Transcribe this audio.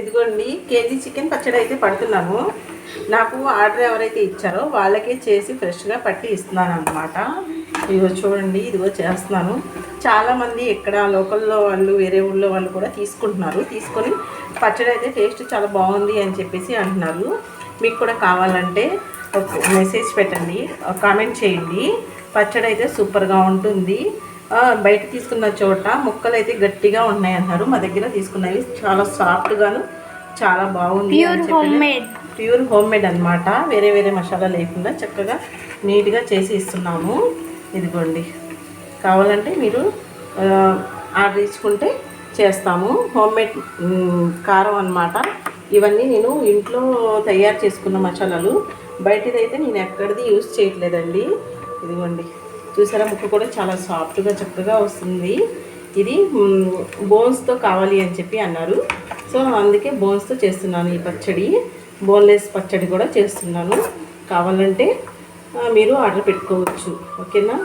ఇదిగోండి KG chicken పచ్చడి అయితే పడుతున్నాము నాకు ఆర్డర్ ఎవరైతే ఇచ్చారో వాళ్ళకే చేసి ఫ్రెష్గా పట్టి ఇస్తున్నాను అనమాట ఇదిగో చూడండి ఇదిగో చేస్తున్నాను. చాలామంది ఇక్కడ లోకల్లో వాళ్ళు వేరే ఊళ్ళో వాళ్ళు కూడా తీసుకుంటున్నారు. తీసుకొని పచ్చడి అయితే టేస్ట్ చాలా బాగుంది అని చెప్పేసి అంటున్నారు. మీకు కూడా కావాలంటే ఒక మెసేజ్ పెట్టండి కామెంట్ చేయండి. పచ్చడి అయితే సూపర్గా ఉంటుంది. బయట తీసుకున్న చోట ముక్కలు అయితే గట్టిగా ఉన్నాయి అన్నారు మా దగ్గర తీసుకున్నవి చాలా సాఫ్ట్గాను చాలా బాగుంది pure home made pure home made అనమాట వేరే వేరే మసాలా లేకుండా చక్కగా నీట్గా చేసి ఇస్తున్నాము. ఇదిగోండి. కావాలంటే మీరు ఆర్డర్ ఇచ్చుకుంటే చేస్తాము. హోమ్ మేడ్ కారం అన్నమాట. ఇవన్నీ నేను ఇంట్లో తయారు చేసుకున్న మసాలాలు. బయటదైతే నేను ఎక్కడిది యూస్ చేయట్లేదండి. ఇదిగోండి. చూసారా? ముక్క కూడా చాలా సాఫ్ట్గా చక్కగా వస్తుంది. ఇది బోన్స్తో కావాలి అని చెప్పి అన్నారు. సో అందుకే బోన్స్తో చేస్తున్నాను ఈ పచ్చడి. బోన్లెస్ పచ్చడి కూడా చేస్తున్నాను. కావాలంటే మీరు ఆర్డర్ పెట్టుకోవచ్చు. ఓకేనా?